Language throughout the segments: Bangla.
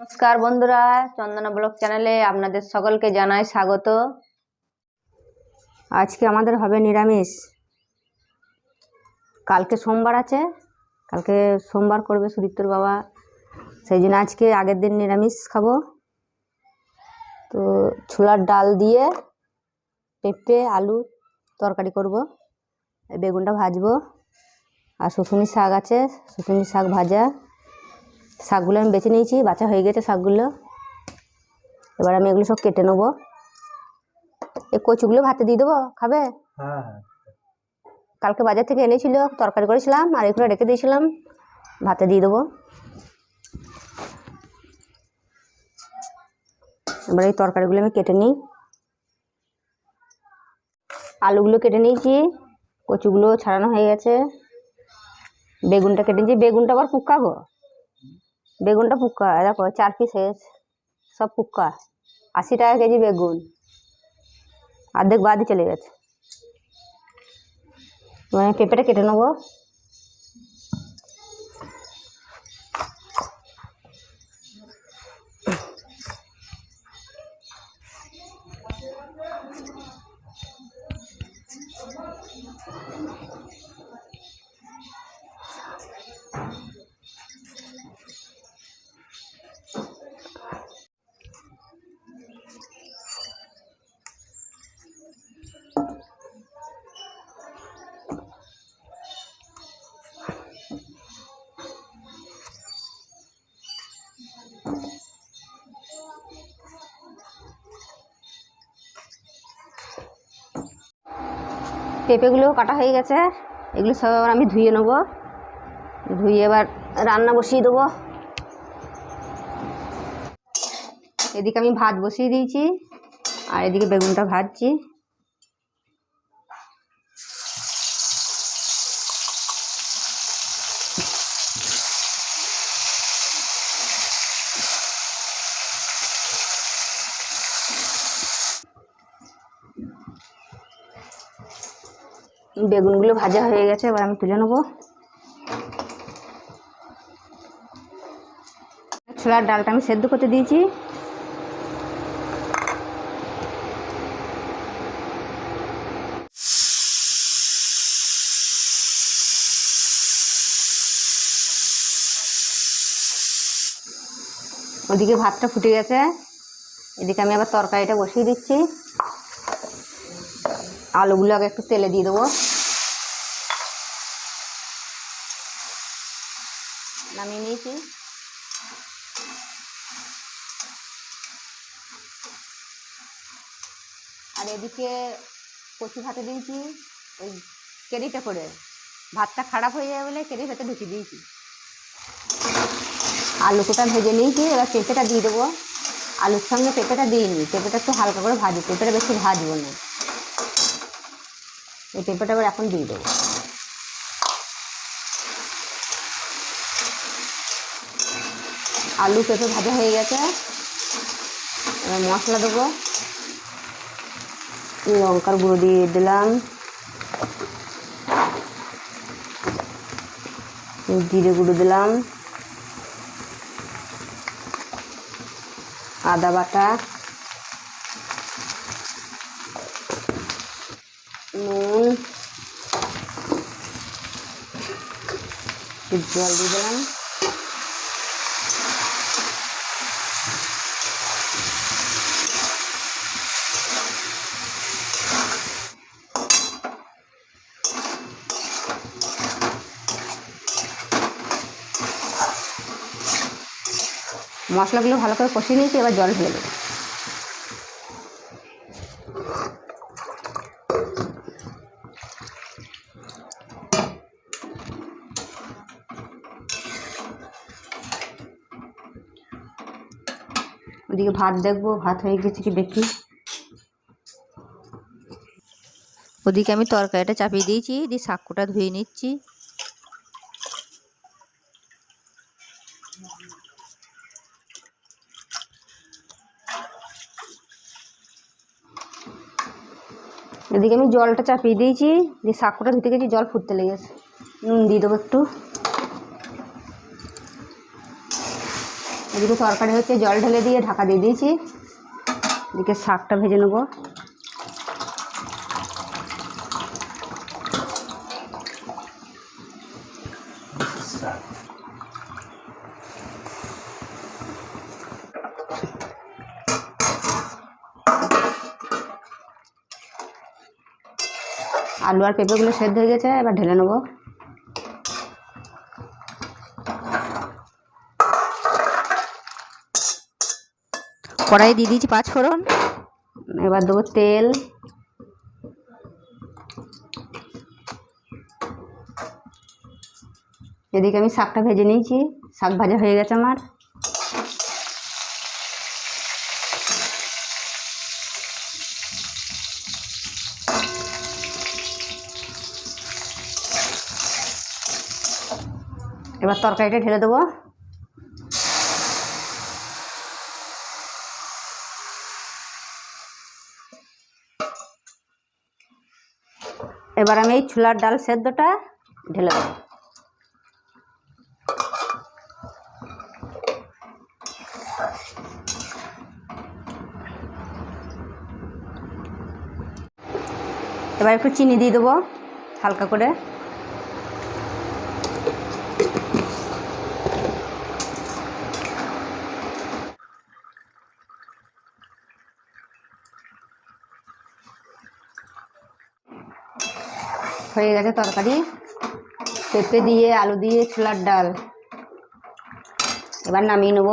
নমস্কার বন্ধুরা, চন্দনা ব্লগ চ্যানেলে আপনাদের সকলকে জানাই স্বাগত। আজকে আমাদের হবে নিরামিষ। কালকে সোমবার আছে, কালকে সোমবার করবে সুদীপ্তর বাবা। সেই জন্য আজকে আগের দিন নিরামিষ খাব। তো ছোলার ডাল দিয়ে পেঁপে, আলু তরকারি করব, বেগুনটা ভাজবো। আর শুশুনি শাক আছে শুশুনি শাক ভাজা। শাকগুলো আমি বেছে নিয়েছি বাছা হয়ে গেছে শাকগুলো। এবার আমি এগুলো সব কেটে নেব। এই কচুগুলো ভাতে দিয়ে দেবো খাবে? হ্যাঁ হ্যাঁ। কালকে বাজার থেকে এনেছিল তরকারি করেছিলাম আর এগুলো রেখে দিয়েছিলাম ভাতে দিয়ে দেবো। এবার এই তরকারিগুলো আমি কেটে নিই। আলুগুলো কেটে নিয়েছি কচুগুলো ছাড়ানো হয়ে গেছে। বেগুনটা কেটে নিয়েছি বেগুনটা আবার পুক্কা গো বেগুনটা পুক্কা এই দেখো, চার পিস হয়ে গেছে সব পুক্কা আশি টাকা কেজি বেগুন। অর্ধেক বাদই চলে গেছে। মানে পেঁপেটা কেটে নেব। পেঁপেগুলো কাটা হয়ে গেছে। এগুলো সব আবার আমি ধুয়ে নেব। ধুয়ে এবার রান্না বসিয়ে দেবো। এদিকে আমি ভাত বসিয়ে দিয়েছি, আর এদিকে বেগুনটা ভাজছি। বেগুনগুলো ভাজা হয়ে গেছে, এবার আমি তুলে নেব। ছোলার ডালটা আমি সেদ্ধ করতে দিয়েছি। ওদিকে ভাতটা ফুটে গেছে। এদিকে আমি আবার তরকারিটা বসিয়ে দিচ্ছি। আলুগুলো আগে একটু তেলে দিয়ে দেবো। নামিয়ে নিয়েছি। আর এদিকে কচু ভাতে দিয়েছি, ওই কেরিটা করে। ভাতটা খারাপ হয়ে যাবে বলে কেরি ভাতে ঢুকিয়ে দিয়েছি। আলুটা ভেজে নিয়েছি, এবার পেঁপেটা দিয়ে দেবো। আলুর সঙ্গে পেঁপেটা দিইনি, পেঁপেটা একটু হালকা করে ভাজি পেঁপেটা বেশি ভাজবো না। এই পেঁপেটা এবার এখন দিয়ে দেবো। আলু পেঁপে ভাজা হয়ে গেছে। এবার মশলা দেবো। লঙ্কার গুঁড়ো দিয়ে দিলাম। জিরে গুঁড়ো দিলাম। আদা বাটা। একটু জল দিয়ে দিলাম। মশলাগুলো ভালো করে কষিয়ে নিয়েছি এবার জল ঢেলে দেবো। ওদিকে ভাত দেখব, ভাত হয়ে গেছে কি দেখি। ওদিকে আমি তরকারিটা চাপিয়ে দিয়েছি, দিয়ে শাকটা ধুয়ে নিচ্ছি। এদিকে আমি জলটা চাপিয়ে দিয়েছি, দিয়ে শাকটা ধুতে গেছি, জল ফুটতে লেগেছে। নুন দিয়ে দেবো একটু। এদিকে তরকারি হচ্ছে, জল ঢেলে দিয়ে ঢাকা দিয়ে দিয়েছি। এদিকে শাকটা ভেজে নেব। আলু আর পেঁপেগুলো সেদ্ধ হয়ে গেছে, এবার ঢেলে নেব। কড়াই দিয়ে দিয়েছি পাঁচ ফোড়ন। এবার দেবো তেল। এদিকে আমি শাকটা ভেজে নিয়েছি। শাক ভাজা হয়ে গেছে আমার। এবার তরকারিটা ঢেলে দেবো। এবার আমি এই ছোলার ডাল সেদ্ধটা ঢেলে দেব। এবার একটু চিনি দিয়ে দেবো হালকা করে। হয়ে গেছে তরকারি। পেঁপে দিয়ে, আলু দিয়ে, ছোলার ডাল। এবার নামিয়ে নেব।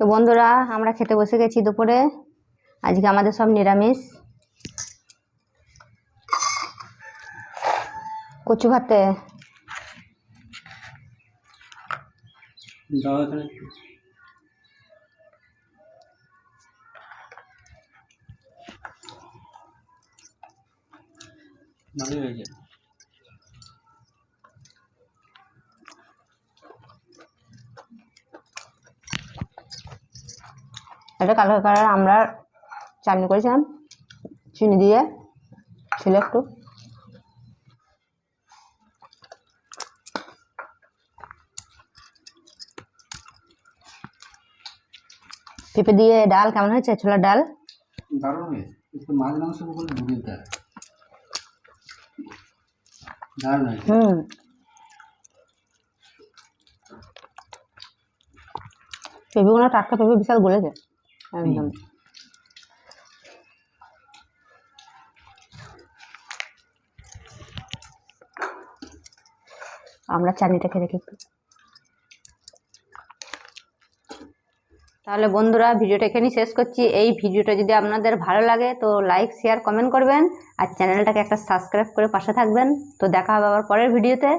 তো বন্ধুরা, আমরা খেতে বসে গেছি দুপুরে। আজকে আমাদের সব নিরামিষ। কচু ভাতে দাও এখানে। ভালোই হয়েছে এটা কালো কালার আমরা চাটনি করেছিলাম চিনি দিয়ে ছিল একটু পেঁপে দিয়ে ডাল কেমন হয়েছে? ছোলার ডাল? দারুণ হয়েছে। একটু মাছ মাংস বলে ঢুকে দারুণ হয়েছে। হুম। পেঁপেগুলো টাটকা পেঁপে বিশাল গলেছে। একদম। আমরা চাটনিটা খেয়ে দেখি একটু। তাহলে বন্ধুরা ভিডিওটা এখানেই শেষ করছি। এই ভিডিওটা যদি আপনাদের ভালো লাগে তো লাইক শেয়ার কমেন্ট করবেন। আর চ্যানেলটাকে একটা সাবস্ক্রাইব করে পাশে থাকবেন। তো দেখা হবে আবার পরের ভিডিওতে।